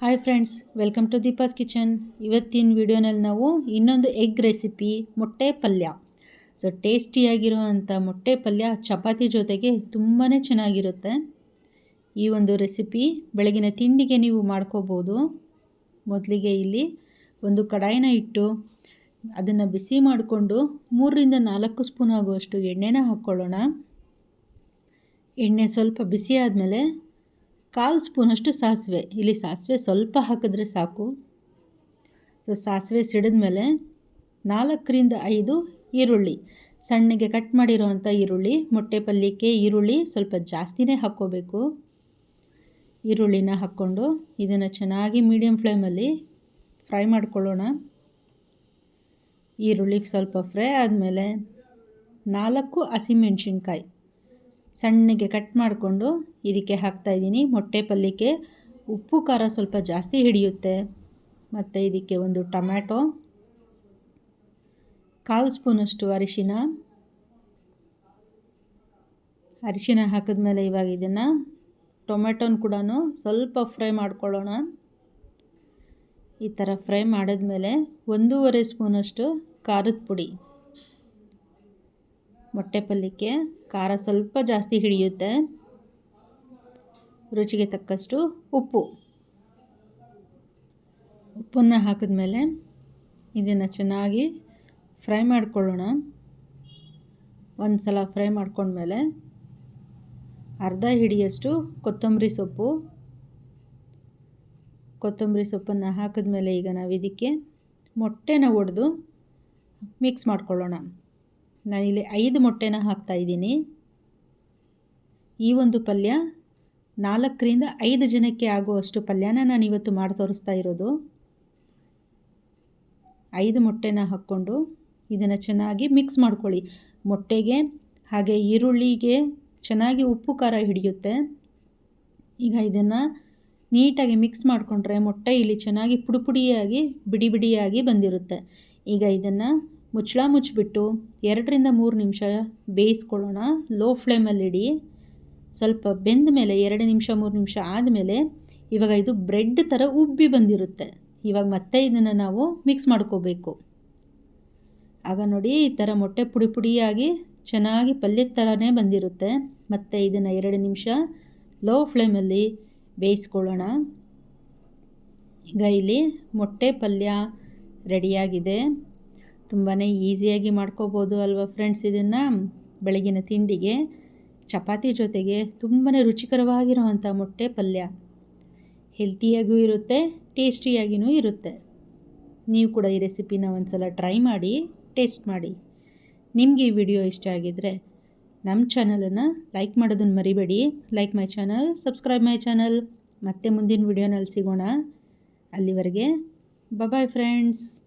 Hi friends welcome to Deepa's kitchen ಇವತ್ತಿನ ವಿಡಿಯೋನಲ್ಲಿ ನಾವು ಇನ್ನೊಂದು ಎಗ್ ರೆಸಿಪಿ ಮೊಟ್ಟೆ ಪಲ್ಯ. ಸೊ ಟೇಸ್ಟಿಯಾಗಿರುವಂಥ ಮೊಟ್ಟೆ ಪಲ್ಯ ಚಪಾತಿ ಜೊತೆಗೆ ತುಂಬಾ ಚೆನ್ನಾಗಿರುತ್ತೆ. ಈ ಒಂದು ರೆಸಿಪಿ ಬೆಳಗಿನ ತಿಂಡಿಗೆ ನೀವು ಮಾಡ್ಕೋಬೋದು. ಮೊದಲಿಗೆ ಇಲ್ಲಿ ಒಂದು ಕಡಾಯಿನ ಇಟ್ಟು ಅದನ್ನು ಬಿಸಿ ಮಾಡಿಕೊಂಡು ಮೂರರಿಂದ ನಾಲ್ಕು ಸ್ಪೂನ್ ಆಗುವಷ್ಟು ಎಣ್ಣೆನ ಹಾಕ್ಕೊಳ್ಳೋಣ. ಎಣ್ಣೆ ಸ್ವಲ್ಪ ಬಿಸಿ ಆದಮೇಲೆ ಕಾಲು ಸ್ಪೂನಷ್ಟು ಸಾಸಿವೆ. ಇಲ್ಲಿ ಸಾಸಿವೆ ಸ್ವಲ್ಪ ಹಾಕಿದ್ರೆ ಸಾಕು. ಸೊ ಸಾಸಿವೆ ಸಿಡಿದ್ಮೇಲೆ ನಾಲ್ಕರಿಂದ ಐದು ಈರುಳ್ಳಿ. ಸಣ್ಣಗೆ ಕಟ್ ಮಾಡಿರೋವಂಥ ಈರುಳ್ಳಿ, ಮೊಟ್ಟೆ ಪಲ್ಯಕ್ಕೆ ಈರುಳ್ಳಿ ಸ್ವಲ್ಪ ಜಾಸ್ತಿನೇ ಹಾಕ್ಕೋಬೇಕು. ಈರುಳ್ಳಿನ ಹಾಕ್ಕೊಂಡು ಇದನ್ನು ಚೆನ್ನಾಗಿ ಮೀಡಿಯಮ್ ಫ್ಲೇಮಲ್ಲಿ ಫ್ರೈ ಮಾಡ್ಕೊಳ್ಳೋಣ. ಈರುಳ್ಳಿ ಸ್ವಲ್ಪ ಫ್ರೈ ಆದಮೇಲೆ ನಾಲ್ಕು ಹಸಿಮೆಣ್ಸಿನ್ಕಾಯಿ ಸಣ್ಣಗೆ ಕಟ್ ಮಾಡಿಕೊಂಡು ಇದಕ್ಕೆ ಹಾಕ್ತಾಯಿದ್ದೀನಿ ಮೊಟ್ಟೆ ಪಲ್ಯಕ್ಕೆ ಉಪ್ಪು, ಖಾರ ಸ್ವಲ್ಪ ಜಾಸ್ತಿ ಹಿಡಿಯುತ್ತೆ. ಮತ್ತು ಇದಕ್ಕೆ ಒಂದು ಟೊಮ್ಯಾಟೊ, ಕಾಲು ಸ್ಪೂನಷ್ಟು ಅರಿಶಿನ. ಅರಿಶಿನ ಹಾಕಿದ್ಮೇಲೆ ಇವಾಗ ಇದನ್ನು ಟೊಮೆಟೊನ ಕೂಡ ಸ್ವಲ್ಪ ಫ್ರೈ ಮಾಡ್ಕೊಳ್ಳೋಣ. ಈ ಥರ ಫ್ರೈ ಮಾಡಿದ್ಮೇಲೆ ಒಂದೂವರೆ ಸ್ಪೂನಷ್ಟು ಖಾರದ ಪುಡಿ. ಮೊಟ್ಟೆ ಪಲ್ಯಕ್ಕೆ ಖಾರ ಸ್ವಲ್ಪ ಜಾಸ್ತಿ ಹಿಡಿಯುತ್ತೆ. ರುಚಿಗೆ ತಕ್ಕಷ್ಟು ಉಪ್ಪು. ಉಪ್ಪನ್ನು ಹಾಕಿದ್ಮೇಲೆ ಇದನ್ನು ಚೆನ್ನಾಗಿ ಫ್ರೈ ಮಾಡಿಕೊಳ್ಳೋಣ. ಒಂದು ಸಲ ಫ್ರೈ ಮಾಡ್ಕೊಂಡ್ಮೇಲೆ ಅರ್ಧ ಹಿಡಿಯಷ್ಟು ಕೊತ್ತಂಬರಿ ಸೊಪ್ಪು. ಕೊತ್ತಂಬರಿ ಸೊಪ್ಪನ್ನು ಹಾಕಿದ್ಮೇಲೆ ಈಗ ನಾವು ಇದಕ್ಕೆ ಮೊಟ್ಟೆನ ಒಡೆದು ಮಿಕ್ಸ್ ಮಾಡ್ಕೊಳ್ಳೋಣ. ನಾನಿಲ್ಲಿ ಐದು ಮೊಟ್ಟೆನ ಹಾಕ್ತಾಯಿದ್ದೀನಿ ಈ ಒಂದು ಪಲ್ಯ ನಾಲ್ಕರಿಂದ ಐದು ಜನಕ್ಕೆ ಆಗುವಷ್ಟು ಪಲ್ಯನ ನಾನು ಇವತ್ತು ಮಾಡಿ ತೋರಿಸ್ತಾ ಇರೋದು. ಐದು ಮೊಟ್ಟೆನ ಹಾಕ್ಕೊಂಡು ಇದನ್ನು ಚೆನ್ನಾಗಿ ಮಿಕ್ಸ್ ಮಾಡ್ಕೊಳ್ಳಿ. ಮೊಟ್ಟೆಗೆ ಹಾಗೆ ಈರುಳ್ಳಿಗೆ ಚೆನ್ನಾಗಿ ಉಪ್ಪು ಖಾರ ಹಿಡಿಯುತ್ತೆ. ಈಗ ಇದನ್ನು ನೀಟಾಗಿ ಮಿಕ್ಸ್ ಮಾಡಿಕೊಂಡ್ರೆ ಮೊಟ್ಟೆ ಇಲ್ಲಿ ಚೆನ್ನಾಗಿ ಪುಡಿ ಪುಡಿಯಾಗಿ ಬಿಡಿ ಬಿಡಿಯಾಗಿ ಬಂದಿರುತ್ತೆ. ಈಗ ಇದನ್ನು ಮುಚ್ಚಳ ಮುಚ್ಚಿಬಿಟ್ಟು ಎರಡರಿಂದ ಮೂರು ನಿಮಿಷ ಬೇಯಿಸ್ಕೊಳ್ಳೋಣ. ಲೋ ಫ್ಲೇಮಲ್ಲಿಡಿ ಸ್ವಲ್ಪ ಬೆಂದ ಮೇಲೆ ಎರಡು ನಿಮಿಷ, ಮೂರು ನಿಮಿಷ ಆದಮೇಲೆ ಇವಾಗ ಇದು ಬ್ರೆಡ್ ಥರ ಉಬ್ಬಿ ಬಂದಿರುತ್ತೆ. ಇವಾಗ ಮತ್ತೆ ಇದನ್ನು ನಾವು ಮಿಕ್ಸ್ ಮಾಡ್ಕೋಬೇಕು. ಆಗ ನೋಡಿ ಈ ಥರ ಮೊಟ್ಟೆ ಪುಡಿ ಪುಡಿಯಾಗಿ ಚೆನ್ನಾಗಿ ಪಲ್ಯದ ಥರನೇ ಬಂದಿರುತ್ತೆ. ಮತ್ತು ಇದನ್ನು ಎರಡು ನಿಮಿಷ ಲೋ ಫ್ಲೇಮಲ್ಲಿ ಬೇಯಿಸ್ಕೊಳ್ಳೋಣ. ಈಗ ಇಲ್ಲಿ ಮೊಟ್ಟೆ ಪಲ್ಯ ರೆಡಿಯಾಗಿದೆ. ತುಂಬಾ ಈಸಿಯಾಗಿ ಮಾಡ್ಕೋಬೋದು ಅಲ್ವಾ ಫ್ರೆಂಡ್ಸ್ ಇದನ್ನು? ಬೆಳಗಿನ ತಿಂಡಿಗೆ, ಚಪಾತಿ ಜೊತೆಗೆ ತುಂಬಾ ರುಚಿಕರವಾಗಿರುವಂಥ ಮೊಟ್ಟೆ ಪಲ್ಯ. ಹೆಲ್ತಿಯಾಗೂ ಇರುತ್ತೆ ಟೇಸ್ಟಿಯಾಗಿಯೂ ಇರುತ್ತೆ. ನೀವು ಕೂಡ ಈ ರೆಸಿಪಿನ ಒಂದು ಸಲ ಟ್ರೈ ಮಾಡಿ ಟೇಸ್ಟ್ ಮಾಡಿ. ನಿಮಗೆ ಈ ವಿಡಿಯೋ ಇಷ್ಟ ಆಗಿದ್ದರೆ ನಮ್ಮ ಚಾನಲನ್ನು ಲೈಕ್ ಮಾಡೋದನ್ನು ಮರಿಬೇಡಿ. Like my channel subscribe my channel ಮತ್ತೆ ಮುಂದಿನ ವಿಡಿಯೋನಲ್ಲಿ ಸಿಗೋಣ. ಅಲ್ಲಿವರೆಗೆ ಬಾಯ್ ಫ್ರೆಂಡ್ಸ್